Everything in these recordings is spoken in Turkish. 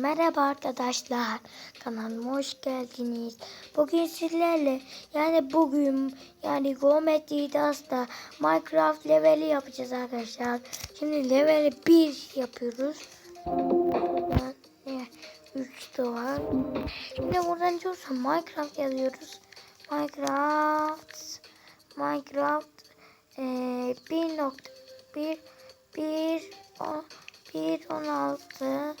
merhaba arkadaşlar. Kanalıma hoş geldiniz. Bugün sizlerle yani bugün yani Gomet Didas'ta Minecraft leveli yapacağız arkadaşlar. Şimdi leveli 1 yapıyoruz. Buradan 3 de var. Şimdi buradan diyorsa Minecraft yazıyoruz. Minecraft Minecraft e, 1.1 1 1 16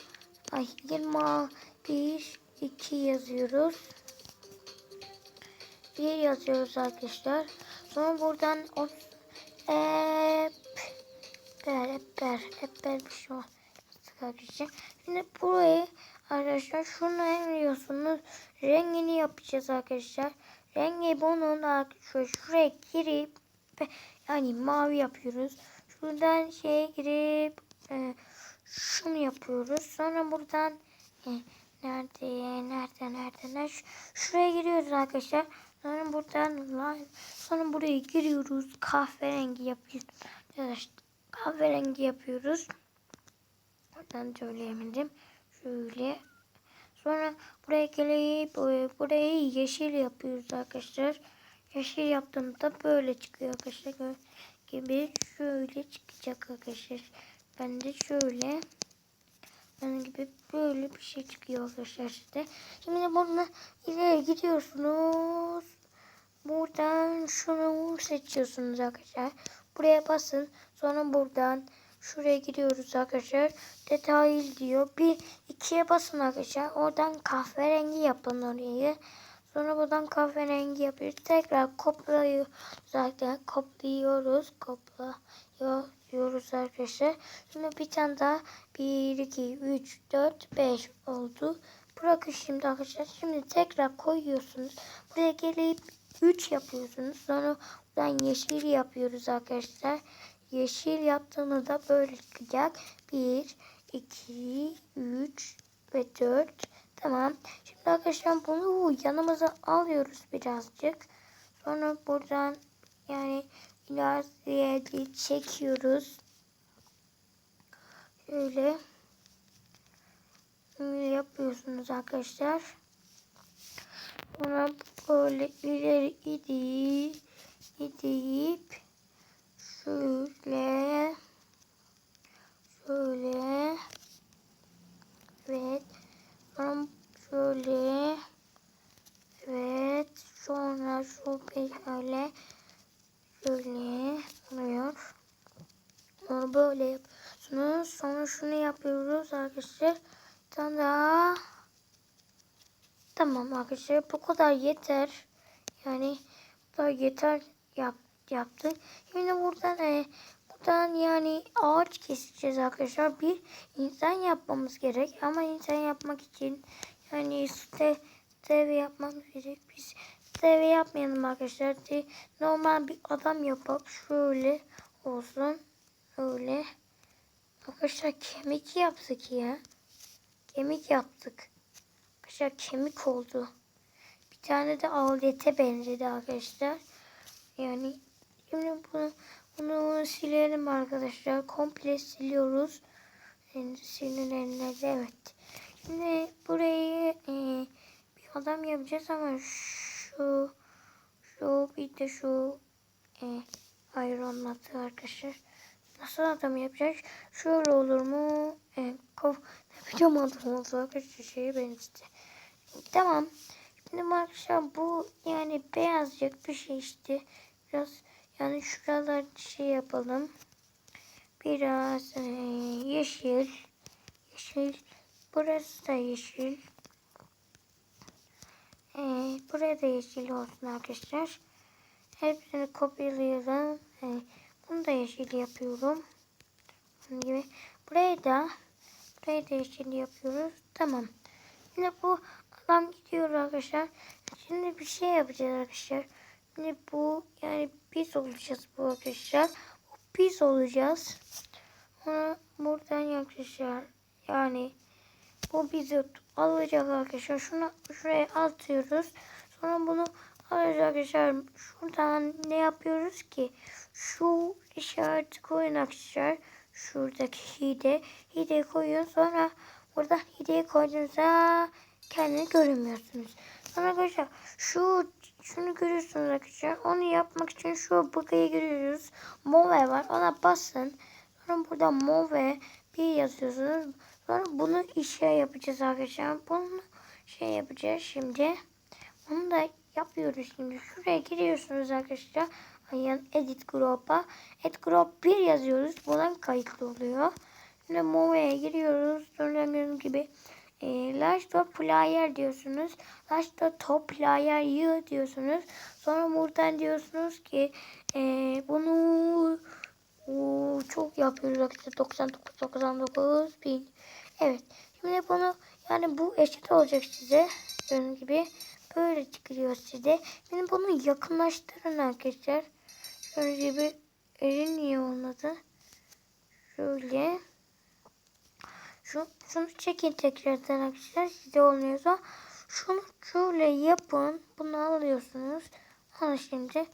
ay 21 2 yazıyoruz. 1 yazıyoruz arkadaşlar. Sonra buradan o ep ber ber ber bir şey var. Arkadaşlar. Şimdi burayı arkadaşlar şunu emliyorsunuz. Rengini yapacağız arkadaşlar. Rengi bunun arkadaşlar şuraya girip yani mavi yapıyoruz. Şuradan şeye girip e, şunu yapıyoruz. Sonra buradan e, nerede nerede nerede nerede şuraya giriyoruz arkadaşlar. Sonra buradan sonra buraya giriyoruz. Kahverengi yapıyoruz. Arkadaşlar kahverengi yapıyoruz. Buradan söyleyemedim. Şöyle. Sonra buraya gelip burayı yeşil yapıyoruz arkadaşlar. Yeşil yaptığımda böyle çıkıyor arkadaşlar. Gibi şöyle çıkacak arkadaşlar. Ben de şöyle benim gibi böyle bir şey çıkıyor arkadaşlar size. Şimdi buradan ileri gidiyorsunuz. Buradan şunu seçiyorsunuz arkadaşlar. Buraya basın. Sonra buradan şuraya gidiyoruz arkadaşlar. Detay diyor. Bir ikiye basın arkadaşlar. Oradan kahverengi yapın orayı. Sonra buradan kahverengi yapıyoruz. Tekrar kopyalıyoruz. Zaten kopluyoruz. Kopluyoruz arkadaşlar. Şimdi bir tane daha 1, 2, 3, 4, 5 oldu. Bırakın şimdi arkadaşlar. Şimdi tekrar koyuyorsunuz. Buraya gelip 3 yapıyorsunuz. Sonra buradan yeşil yapıyoruz arkadaşlar. Yeşil yaptığımızda böyle çıkacak. 1, 2, 3 ve 4. Tamam. Şimdi arkadaşlar bunu yanımıza alıyoruz birazcık. Sonra buradan yani ileriye çekiyoruz. Şöyle. Yapıyorsunuz arkadaşlar. Sonra böyle ileri gidip gidip şöyle şöyle. Evet. Sonra şöyle. Evet. Sonra şu böyle şöyle oluyor sonra böyle yapıyorsunuz. Sonra şunu yapıyoruz arkadaşlar. Bir tane tamam arkadaşlar bu kadar yeter. Yani bu kadar yeter yap, yaptık. Şimdi buradan e, buradan yani ağaç keseceğiz arkadaşlar. Bir insan yapmamız gerek ama insan yapmak için yani işte TV yapmamız gerek. Biz TV yapmayalım arkadaşlar. Normal bir adam yapıp şöyle olsun öyle. Arkadaşlar kemik yaptık ya. Kemik yaptık. Arkadaşlar kemik oldu. Bir tane de alete benzedi arkadaşlar. Yani şimdi bunu bunu silelim arkadaşlar. Komple siliyoruz. Yani sinirlerine evet. Şimdi burayı e, bir adam yapacağız ama şu şu bir de şu e, ayrılmadı arkadaşlar Nasıl adam yapacak? Şöyle olur mu? E, kov yapacağım adam oldu arkadaşlar şeye benzedi. Tamam. Şimdi arkadaşlar bu yani beyazcık bir şey işte. Biraz yani şuralar şey yapalım. Biraz e, yeşil. Yeşil. Burası da yeşil. E, buraya da yeşil olsun arkadaşlar. Hepsini kopyalayalım. E, bunu da yeşil yapıyorum. Bunun gibi. Burayı da burayı da yeşil yapıyoruz. Tamam. Şimdi bu adam gidiyor arkadaşlar. Şimdi bir şey yapacağız arkadaşlar. Şimdi bu yani biz olacağız bu arkadaşlar. Biz olacağız. Onu buradan arkadaşlar yani bu bizi alacak arkadaşlar. Şunu şuraya atıyoruz. Sonra bunu alacak arkadaşlar. Şuradan ne yapıyoruz ki? Şu işareti koyun arkadaşlar. Şuradaki hide. Hide koyun. Sonra burada hediye koyduğunuzda kendini göremiyorsunuz. Sonra arkadaşlar şu şunu görüyorsunuz arkadaşlar. Onu yapmak için şu bugayı görüyoruz. Move var. Ona basın. Sonra burada move bir yazıyorsunuz. Sonra bunu işe yapacağız arkadaşlar. Bunu şey yapacağız şimdi. Onu da yapıyoruz şimdi. Şuraya giriyorsunuz arkadaşlar. Yani edit group'a. Edit group 1 yazıyoruz. Buradan kayıtlı oluyor. Şimdi move'ye giriyoruz. Gördüğünüz gibi e, large top player diyorsunuz. Large top player you diyorsunuz. Sonra buradan diyorsunuz ki e, bunu Oo, çok yapıyoruz arkadaşlar. 99 99 bin. Evet. Şimdi bunu yani bu eşit olacak size. Gördüğünüz gibi böyle çıkıyor size. Şimdi bunu yakınlaştırın arkadaşlar. Gördüğünüz gibi elin niye olmadı? Şöyle. Şu, şunu çekin tekrardan arkadaşlar. Size olmuyorsa. Şunu şöyle yapın. Bunu alıyorsunuz. Al şimdi.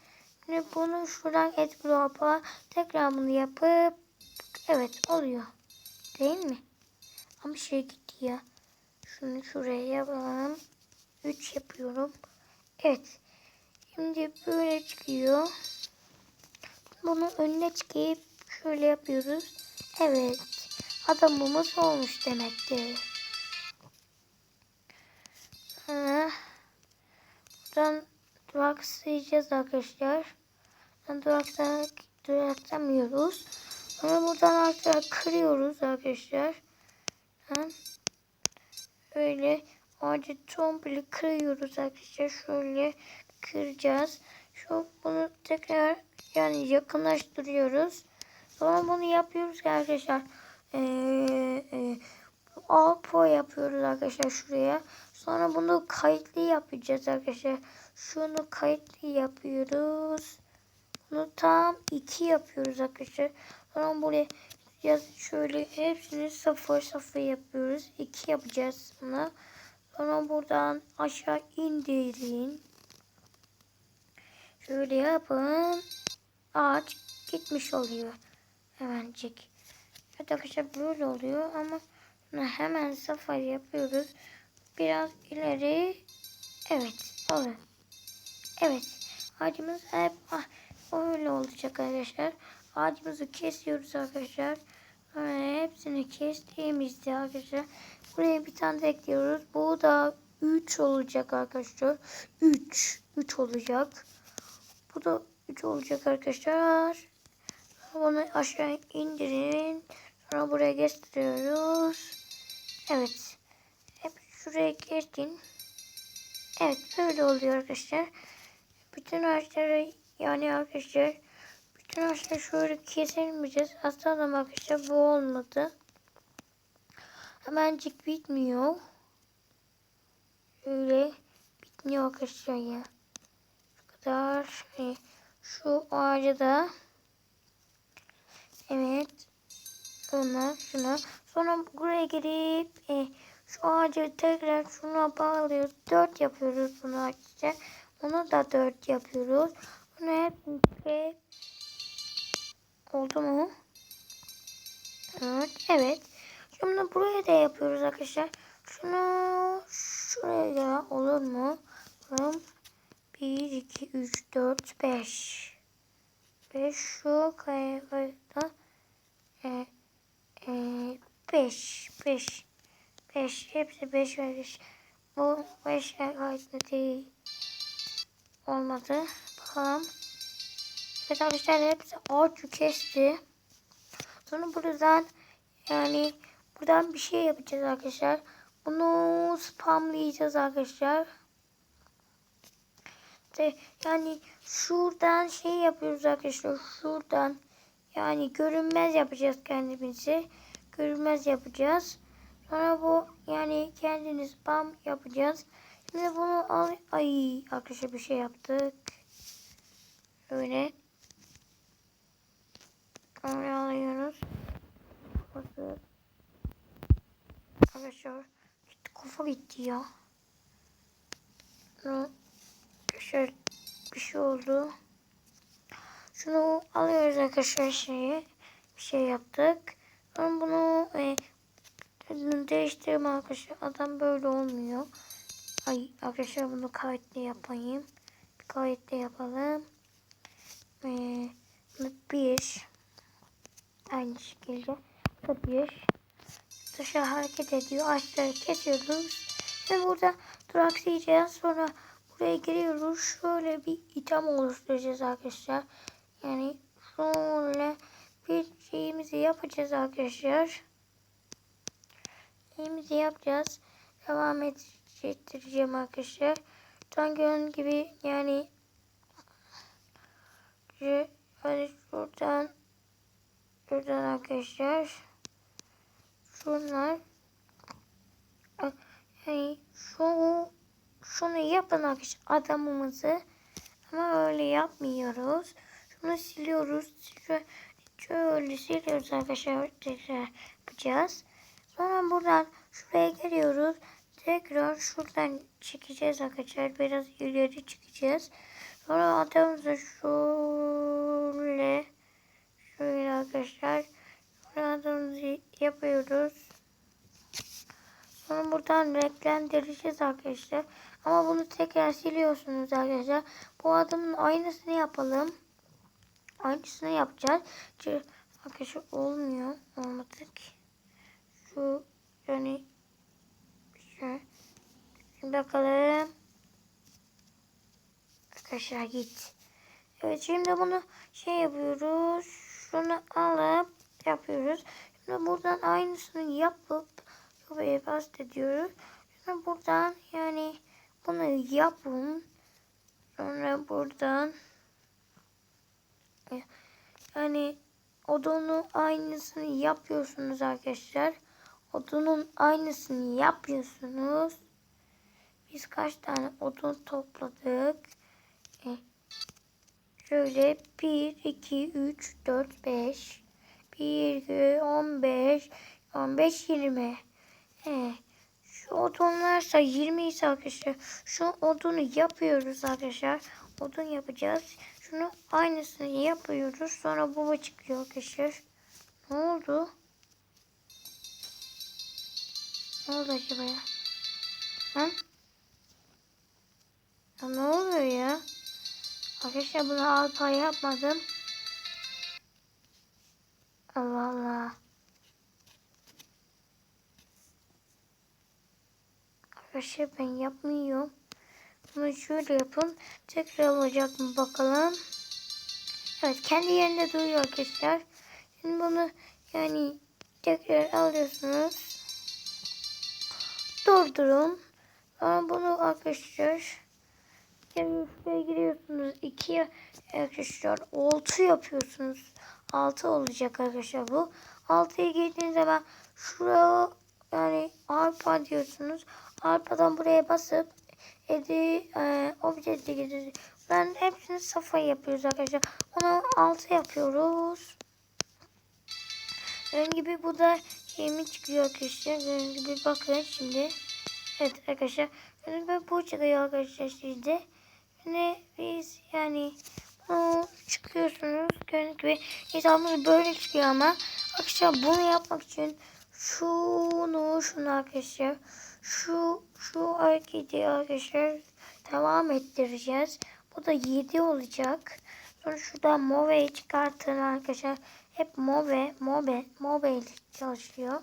Şimdi bunu şuradan et gruba tekrar bunu yapıp evet oluyor. Değil mi? Ama şey gitti ya. Şunu şuraya yapalım. 3 yapıyorum. Evet. Şimdi böyle çıkıyor. Bunu önüne çıkıp şöyle yapıyoruz. Evet. Adamımız olmuş demektir. Buradan duraksayacağız arkadaşlar. Duraksak, duraksamıyoruz. Sonra buradan arkadaşlar kırıyoruz arkadaşlar. Ha. Böyle ağacı komple kırıyoruz arkadaşlar. Şöyle kıracağız. Şu bunu tekrar yani yakınlaştırıyoruz. Sonra bunu yapıyoruz arkadaşlar. Ee, e, Alpo yapıyoruz arkadaşlar şuraya. Sonra bunu kayıtlı yapacağız arkadaşlar. Şunu kayıtlı yapıyoruz. Bunu tam iki yapıyoruz arkadaşlar. Sonra buraya yaz şöyle hepsini sıfır sıfır yapıyoruz. İki yapacağız bunu. Sonra buradan aşağı indirin. Şöyle yapın. Ağaç gitmiş oluyor. Hemencik. Evet arkadaşlar böyle oluyor ama hemen sıfır yapıyoruz. Biraz ileri. Evet. Olur. Evet. Ağacımız hep ah, öyle olacak arkadaşlar. Ağacımızı kesiyoruz arkadaşlar. Sonra hepsini kestiğimizde arkadaşlar buraya bir tane ekliyoruz. Bu da 3 olacak arkadaşlar. 3. 3 olacak. Bu da 3 olacak arkadaşlar. Bunu aşağı indirin. Sonra buraya getiriyoruz. Evet. Hep şuraya geçtin. Evet böyle oluyor arkadaşlar. Bütün ağaçları yani arkadaşlar ağaçları şöyle kesilmeyeceğiz. Aslında arkadaşlar bu olmadı. Hemencik bitmiyor. Öyle bitmiyor arkadaşlar ya. Şu kadar. E, şu ağacı da evet ona şuna sonra buraya girip e, şu ağacı tekrar şuna bağlıyoruz. Dört yapıyoruz bunu arkadaşlar. Onu da dört yapıyoruz. Bunu hep hep oldu mu? Evet. Evet. Şimdi buraya da yapıyoruz arkadaşlar. Şunu şuraya olur mu? Bakalım. 1, 2, 3, 4, 5. 5 şu kayada e, e, 5 5 5 hepsi 5 vermiş. Bu 5 kayda değil. Olmadı. Bakalım. Arkadaşlar hepsi ağaç kesti. Sonra buradan yani buradan bir şey yapacağız arkadaşlar. Bunu spamlayacağız arkadaşlar. Yani şuradan şey yapıyoruz arkadaşlar. Şuradan yani görünmez yapacağız kendimizi. Görünmez yapacağız. Sonra bu yani kendiniz spam yapacağız. Şimdi bunu al ay arkadaşlar bir şey yaptık. Öyle. Alıyoruz. Arkadaşlar gitti kafa gitti ya. Şöyle bir şey oldu. Şunu alıyoruz arkadaşlar şeyi. Bir şey yaptık. Sonra bunu e, değiştirme arkadaşlar. Adam böyle olmuyor. Ay arkadaşlar bunu kayıtlı yapayım. Bir kayıtlı yapalım. Ee, bir. Aynı şekilde. Bir. Dışarı hareket ediyor. Ağaçları kesiyoruz. Ve burada duraksayacağız. Sonra buraya giriyoruz. Şöyle bir item oluşturacağız arkadaşlar. Yani şöyle bir şeyimizi yapacağız arkadaşlar. Şeyimizi yapacağız. Devam ettireceğim arkadaşlar. Tam gibi yani hani şuradan şuradan arkadaşlar şunlar yani şu şunu yapın arkadaşlar adamımızı ama öyle yapmıyoruz. Şunu siliyoruz. Şöyle, siliyoruz arkadaşlar. Tekrar yapacağız. Sonra buradan şuraya geliyoruz. Tekrar şuradan çekeceğiz arkadaşlar. Biraz ileri çıkacağız. Sonra adamımızı şöyle şöyle arkadaşlar. Sonra adamımızı yapıyoruz. Sonra buradan renklendireceğiz arkadaşlar. Ama bunu tekrar siliyorsunuz arkadaşlar. Bu adamın aynısını yapalım. Aynısını yapacağız. Arkadaşlar olmuyor. Olmadık. Şu yani şu Şimdi bakalım. Arkadaşlar git. Evet şimdi bunu şey yapıyoruz. Şunu alıp yapıyoruz. Şimdi buradan aynısını yapıp şuraya bast ediyoruz. Şimdi buradan yani bunu yapın. Sonra buradan yani odunu aynısını yapıyorsunuz arkadaşlar. Odunun aynısını yapıyorsunuz. Biz kaç tane odun topladık? Şöyle 1, 2, 3, 4, 5. 1, 15, 15, 20. He. Şu odunlarsa 20 ise arkadaşlar. Şu odunu yapıyoruz arkadaşlar. Odun yapacağız. Şunu aynısını yapıyoruz. Sonra baba çıkıyor arkadaşlar. Ne oldu? Ne oldu acaba ya? Ha? Ya ne oluyor ya? Arkadaşlar bunu alpa yapmadım. Allah Allah. Arkadaşlar ben yapmıyorum. Bunu şöyle yapın. Tekrar olacak mı bakalım. Evet kendi yerinde duruyor arkadaşlar. Şimdi bunu yani tekrar alıyorsunuz. Durdurun. Sonra bunu arkadaşlar yani şuraya giriyorsunuz. İki arkadaşlar oltu yapıyorsunuz. Altı olacak arkadaşlar bu. Altıya girdiğiniz zaman şuraya yani arpa diyorsunuz. Arpadan buraya basıp edi e, objekte gidiyoruz. Ben hepsini sıfır yapıyoruz arkadaşlar. Onu altı yapıyoruz. Ön gibi bu da yemi çıkıyor arkadaşlar. Ön gibi bakın şimdi. Evet arkadaşlar. Ön gibi bu çıkıyor arkadaşlar şimdi. Ne biz yani bunu çıkıyorsunuz. Gördüğünüz gibi hesabımız böyle çıkıyor ama arkadaşlar bunu yapmak için şunu şunu arkadaşlar şu şu hareketi arkadaşlar devam ettireceğiz. Bu da 7 olacak. Sonra şuradan Move'yi çıkartın arkadaşlar. Hep Move, Move, Move ile çalışıyor.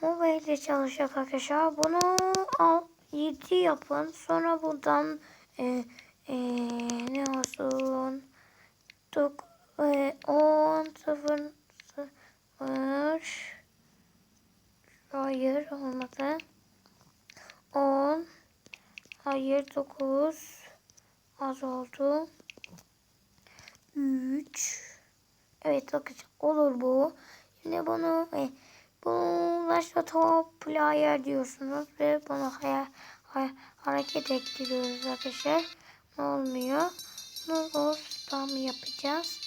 Move ile çalışacak arkadaşlar. Bunu al, 7 yapın. Sonra buradan e, e, ne olsun? Dok, e, 10, 0, 0. Hayır olmadı. 10. Hayır 9. Az oldu. 3. Evet bakın olur bu. Şimdi bunu e, bunu başta top player diyorsunuz ve bunu haya, haya, hareket ettiriyoruz arkadaşlar. Ne olmuyor? Bunu spam yapacağız.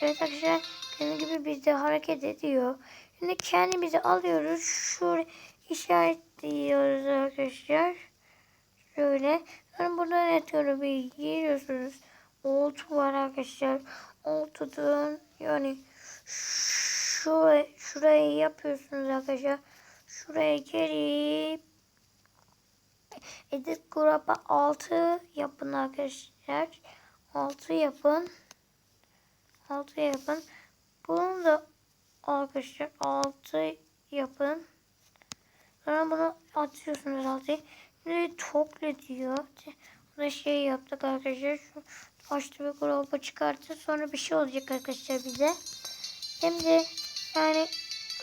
Evet arkadaşlar kendi gibi bizde hareket ediyor. Şimdi kendimizi alıyoruz. Şuraya işaretliyoruz arkadaşlar. Şöyle. Sonra buradan yatıyorum bir giriyorsunuz. Oltu var arkadaşlar. Oltudan yani Şuraya, şurayı yapıyorsunuz arkadaşlar. Şuraya gelip edit gruba 6 yapın arkadaşlar. 6 yapın. 6 yapın. Bunu da arkadaşlar 6 yapın. Sonra bunu atıyorsunuz altı. Şimdi topla diyor. Bu şey yaptık arkadaşlar. Şu açtı bir grubu çıkarttı. Sonra bir şey olacak arkadaşlar bize. Şimdi yani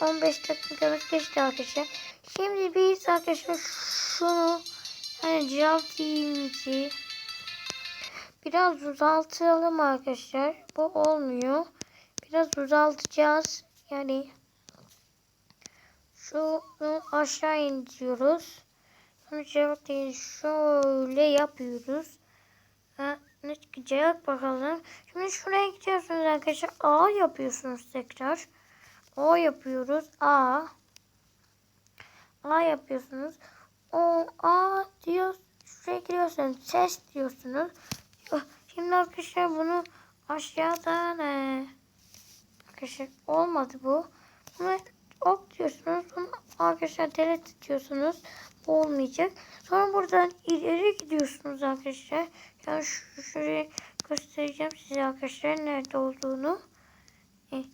15 dakikamız geçti arkadaşlar. Şimdi biz arkadaşlar şunu cevaplayımızı biraz uzaltalım arkadaşlar. Bu olmuyor. Biraz uzaltacağız. Yani şunu aşağı indiriyoruz. Sonra cevaplayın şöyle yapıyoruz. Ha, ne çıkacak bakalım. Şimdi şuraya gidiyorsunuz arkadaşlar. A yapıyorsunuz tekrar. O yapıyoruz. A. A yapıyorsunuz. O A diyor. Şuraya giriyorsunuz. Ses diyorsunuz. Şimdi arkadaşlar bunu aşağıdan e, arkadaşlar olmadı bu. Bunu ok diyorsunuz. Bunu arkadaşlar delete diyorsunuz. Bu olmayacak. Sonra buradan ileri gidiyorsunuz arkadaşlar. Yani şu, şuraya göstereceğim size arkadaşlar nerede olduğunu. E,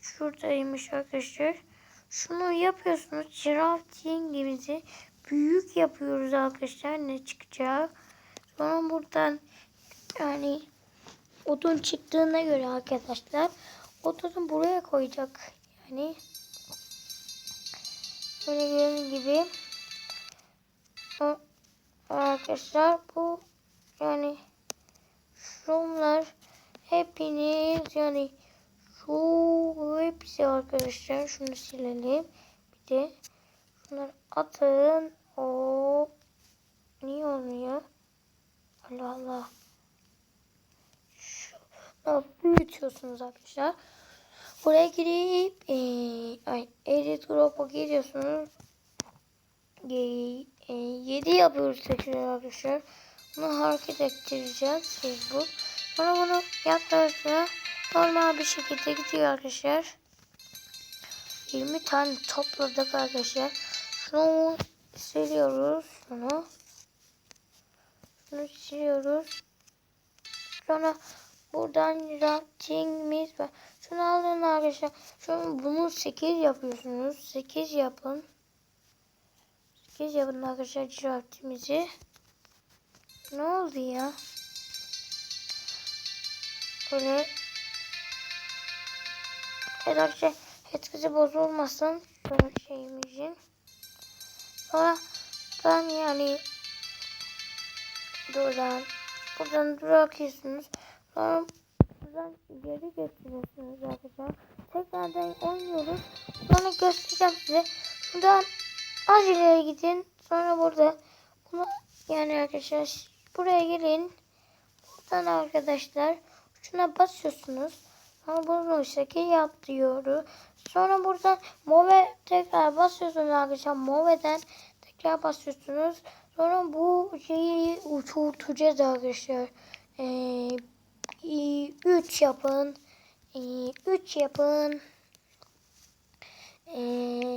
şuradaymış arkadaşlar. Şunu yapıyorsunuz. Crafting'imizi büyük yapıyoruz arkadaşlar. Ne çıkacak? Sonra buradan yani odun çıktığına göre arkadaşlar odunu buraya koyacak. Yani böyle gördüğünüz gibi arkadaşlar bu yani şunlar hepiniz yani şu hepsi arkadaşlar şunu silelim bir de şunları atın o niye olmuyor? Allah Allah. Şu büyütüyorsunuz arkadaşlar. Buraya girip e, ay, edit drop'a giriyorsunuz. E, e, 7 yapıyoruz tekrar arkadaşlar. Bunu hareket ettireceğiz Facebook. Sonra bunu yaklaştığında normal bir şekilde gidiyor arkadaşlar. 20 tane topladık arkadaşlar. Şunu siliyoruz şunu. Şunu siliyoruz. Sonra buradan ratingimiz var. Şunu alın arkadaşlar. Şunu bunu 8 yapıyorsunuz. 8 yapın. 8 yapın arkadaşlar craftimizi ne oldu ya? Böyle. Evet arkadaşlar etkisi bozulmasın şöyle şeyimizin. Sonra ben yani buradan buradan bırakıyorsunuz. Sonra buradan geri getiriyorsunuz arkadaşlar. Tekrardan oynuyoruz. Sonra göstereceğim size. Şuradan az gidin. Sonra burada bunu yani arkadaşlar buraya gelin. Buradan arkadaşlar şuna basıyorsunuz. Sonra bunu şekil yap diyoruz. Sonra buradan move tekrar basıyorsunuz arkadaşlar. Move'den tekrar basıyorsunuz. Sonra bu şeyi uçurtacağız arkadaşlar. Ee, 3 yapın. 3 ee, yapın. Ee,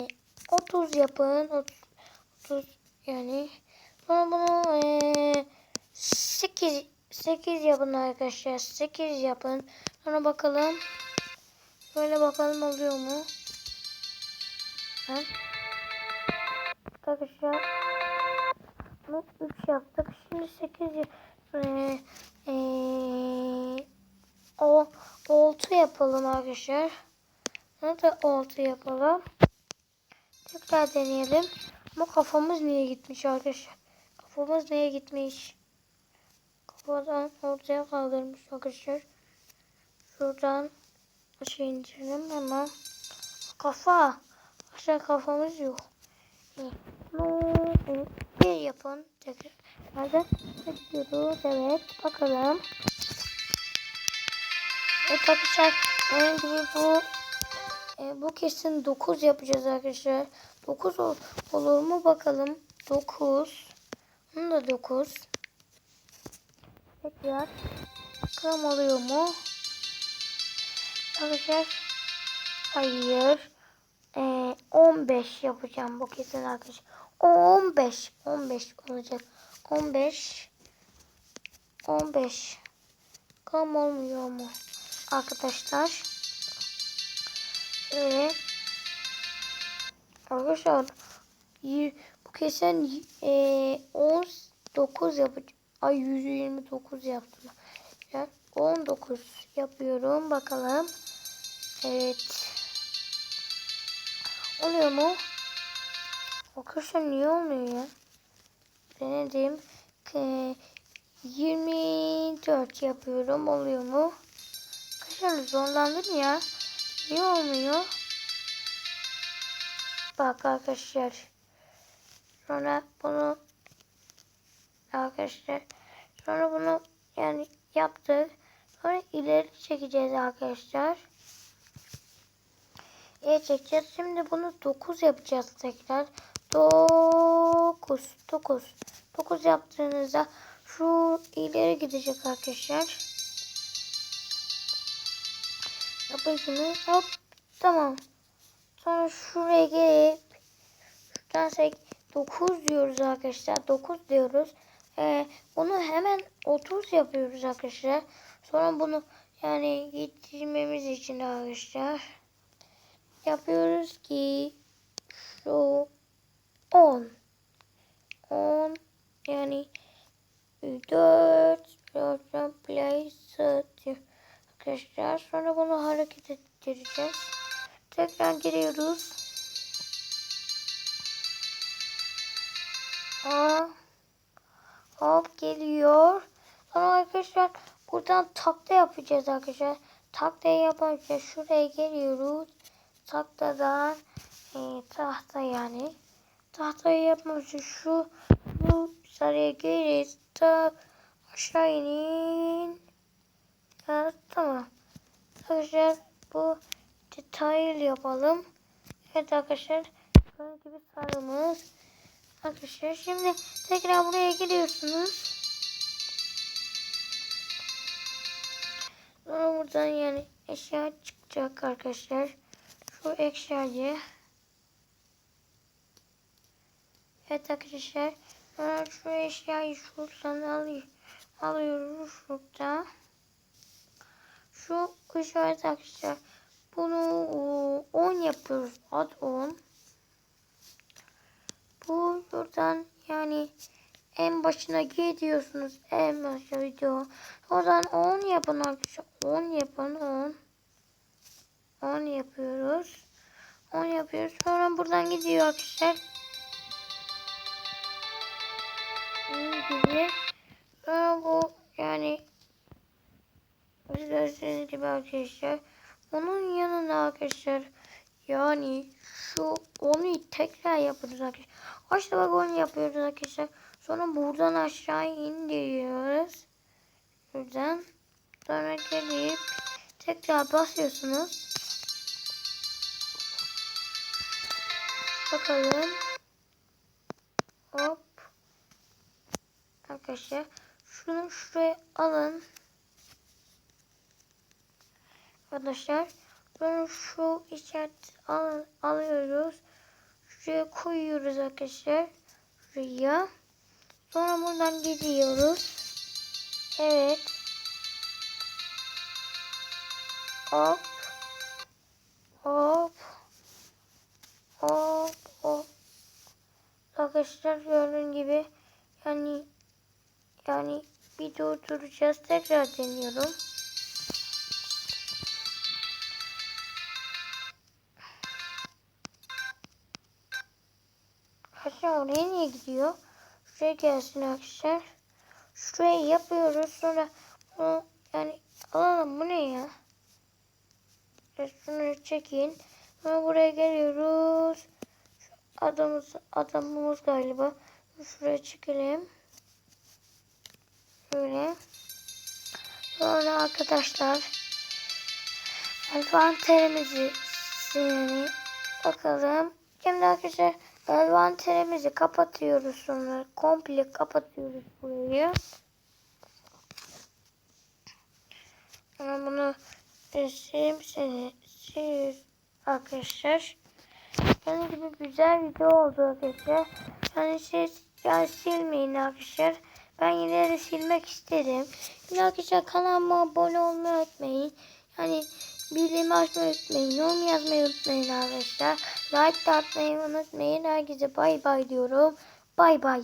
30 yapın. 30, 30 yani. Sonra bunu ee, 8 8 yapın arkadaşlar. 8 yapın. Sonra bakalım. Böyle bakalım oluyor mu? Ha? Arkadaşlar bunu 3 yaptık. Şimdi 8 ee, ee, o 6 yapalım arkadaşlar. Da 6 yapalım. Tekrar deneyelim. Ama kafamız niye gitmiş arkadaşlar? Kafamız niye gitmiş? Kafadan ortaya kaldırmış arkadaşlar. Şuradan aşağı indirelim ama kafa aşağı kafamız yok. Bir yapın tekrar. Hadi yapıyoruz. Evet bakalım. Evet arkadaşlar onun bu e, bu kesin 9 yapacağız arkadaşlar. 9 ol, olur mu bakalım. 9. Bunu da 9. Tekrar. Bakalım oluyor mu? Arkadaşlar Hayır. Ee, 15 yapacağım bu kesin arkadaşlar. 15. 15 olacak. 15. 15. Kam olmuyor mu? Arkadaşlar. Evet. Arkadaşlar. Bu kesin e, 19 yapacağım. Ay 129 yaptım. Ya, 19 yapıyorum. Bakalım. Evet. Oluyor mu? Arkadaşlar niye olmuyor ya? Denedim. Ee, 24 yapıyorum. Oluyor mu? Arkadaşlar zorlandım ya. Niye olmuyor? Bak arkadaşlar. Sonra bunu arkadaşlar sonra bunu yani yaptık. Sonra ileri çekeceğiz arkadaşlar. İleri çekeceğiz. Şimdi bunu 9 yapacağız tekrar. 9 9 9 yaptığınızda şu ileri gidecek arkadaşlar. Yapın şunu. Hop. Tamam. Sonra şuraya gelip şuradan sek 9 diyoruz arkadaşlar. 9 diyoruz. Ee, bunu hemen 30 yapıyoruz arkadaşlar. Sonra bunu yani getirmemiz için arkadaşlar yapıyoruz ki şu 10 10 yani 4 4 play satıyor arkadaşlar. Sonra bunu hareket ettireceğiz. Tekrar giriyoruz. Aa, hop geliyor. Sonra arkadaşlar buradan takla yapacağız arkadaşlar. Taklayı yaparken şuraya geliyoruz. Taktadan e, tahta yani. Tahtayı yapmak için şu bu sarıya gireriz. Ta aşağı inin. Ha, tamam. Arkadaşlar bu detaylı yapalım. Evet arkadaşlar. Böyle gibi sarımız. Arkadaşlar şimdi tekrar buraya giriyorsunuz. Sonra buradan yani eşya çıkacak arkadaşlar. Şu eşyayı. Evet arkadaşlar. Sonra şu eşyayı şuradan alıyor, alıyoruz şurada. Şu işaret arkadaşlar. Bunu 10 yapıyoruz. Ad 10. Bu buradan yani en başına gidiyorsunuz. En başa video. Oradan 10 yapın arkadaşlar. 10 yapın 10. 10 yapıyoruz. 10 yapıyoruz. Sonra buradan gidiyor arkadaşlar. Gibi. Sonra bu yani gördüğünüz gibi arkadaşlar. Onun yanına arkadaşlar yani şu onu tekrar yapıyoruz arkadaşlar. Başta bak onu yapıyoruz arkadaşlar. Sonra buradan aşağı indiriyoruz. Buradan. Sonra gelip tekrar basıyorsunuz. Bakalım. Hop. Arkadaşlar şunu şuraya alın. Arkadaşlar bunu şu işaret al, alıyoruz. Şuraya koyuyoruz arkadaşlar. Şuraya. Sonra buradan gidiyoruz. Evet. Hop. Hop. Hop. Hop. Arkadaşlar gördüğün gibi yani yani bir durduracağız. Tekrar deniyorum. Arkadaşlar oraya niye gidiyor? Şuraya gelsin arkadaşlar. Şuraya yapıyoruz. Sonra bunu yani alalım. Bu ne ya? Şunu çekin. Sonra buraya geliyoruz. Şu adamımız, galiba. Şuraya çekelim. Böyle. Sonra arkadaşlar envanterimizi yani bakalım. Şimdi arkadaşlar envanterimizi kapatıyoruz sonra. Komple kapatıyoruz burayı. Sonra bunu sileyim seni. Arkadaşlar. Yani gibi güzel video oldu arkadaşlar. Yani siz yani silmeyin arkadaşlar. Ben yine de silmek isterim. Yine arkadaşlar kanalıma abone olmayı unutmayın. Yani bildirim açmayı unutmayın. Yorum yazmayı unutmayın arkadaşlar. Like atmayı unutmayın. Herkese bay bay diyorum. Bay bay.